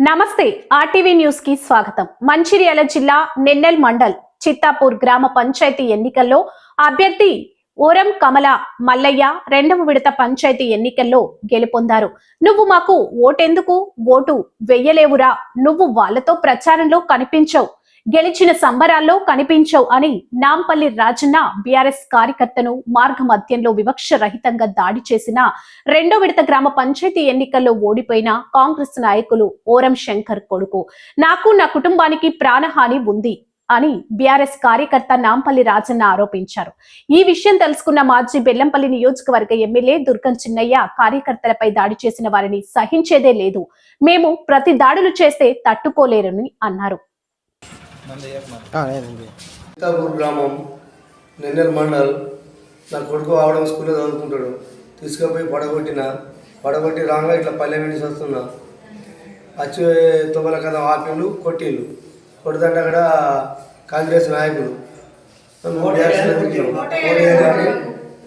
నమస్తే ఆర్టీవీ న్యూస్కి స్వాగతం. మంచిర్యాల జిల్లా నెన్నెల్ మండల్ చిత్తాపూర్ గ్రామ పంచాయతీ ఎన్నికల్లో అభ్యర్థి ఓరం కమల మల్లయ్య రెండవ విడత పంచాయతీ ఎన్నికల్లో గెలుపొందారు. నువ్వు మాకు ఓటెందుకు? ఓటు వెయ్యలేవురా. నువ్వు వాళ్ళతో ప్రచారంలో కనిపించవు. గెలిచిన సంబరాల్లో కనిపించవు అని నాంపల్లి రాజన్న బీఆర్ఎస్ కార్యకర్తను మార్గ మధ్యంలో వివక్ష రహితంగా దాడి చేసిన రెండో విడత గ్రామ పంచాయతీ ఎన్నికల్లో ఓడిపోయిన కాంగ్రెస్ నాయకులు ఓరం శంకర్ కొడుకు. నాకు నా కుటుంబానికి ప్రాణహాని ఉంది అని బీఆర్ఎస్ కార్యకర్త నాంపల్లి రాజన్న ఆరోపించారు. ఈ విషయం తెలుసుకున్న మాజీ బెల్లంపల్లి నియోజకవర్గ ఎమ్మెల్యే దుర్గం చిన్నయ్య కార్యకర్తలపై దాడి చేసిన వారిని సహించేదే లేదు. మేము ప్రతి దాడులు చేస్తే తట్టుకోలేరని అన్నారు. సీతాపూర్ గ్రామం నెన్నెల్ మండల్. నా కొడుకు ఆవడం స్కూల్లో చదువుకుంటాడు. తీసుకుపోయి పడగొట్టిన పడగొట్టి రాగా ఇట్లా పల్లె వెండి వస్తున్నా వచ్చి తొమ్మల కథ ఆపిళ్ళు కొట్టిళ్ళు కొడుతుంటే అక్కడ కాంగ్రెస్ నాయకులు. ఓడేయాలని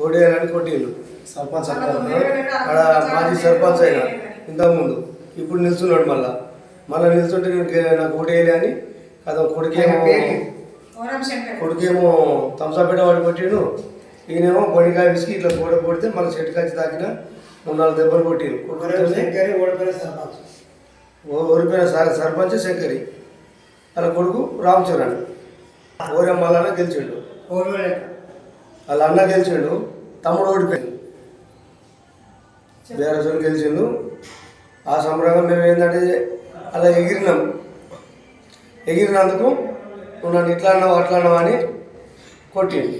ఓడేయాలని కొట్టిళ్ళు సర్పంచ్ అక్కడ మాజీ సర్పంచ్ అయినా ఇంతకుముందు. ఇప్పుడు నిల్చున్నాడు మళ్ళా. మళ్ళీ నిల్చుంటే నాకు ఓటేయాలి అని కదా కొడుకేమో కొడుకేమో తంసాపేట వాడి కొట్టిండు. ఈయనేమో బొడికాయ విసికి ఇట్లా గోడ కొడితే మళ్ళీ చెట్టు కచ్చి తాకిన మూడు నాలుగు దెబ్బలు కొట్టిండు. ఓడిపోయిన సర్- సర్పంచ్ శంకరి. వాళ్ళ కొడుకు రామ్ చరణ్ ఓరే మల్లన్న గెలిచిండు. వాళ్ళ అన్న గెలిచిండు. తమ్ముడు ఓడిపోయిండు. బీఆర్ఎస్ వాళ్ళు గెలిచిండు. ఆ సంబరంగా మేము ఏంటంటే అలా ఎగిరినాం. ఎగిరినందుకు నువ్వు నన్ను ఇట్లా అన్నావు అట్లా అన్నావు అని కొట్టిండు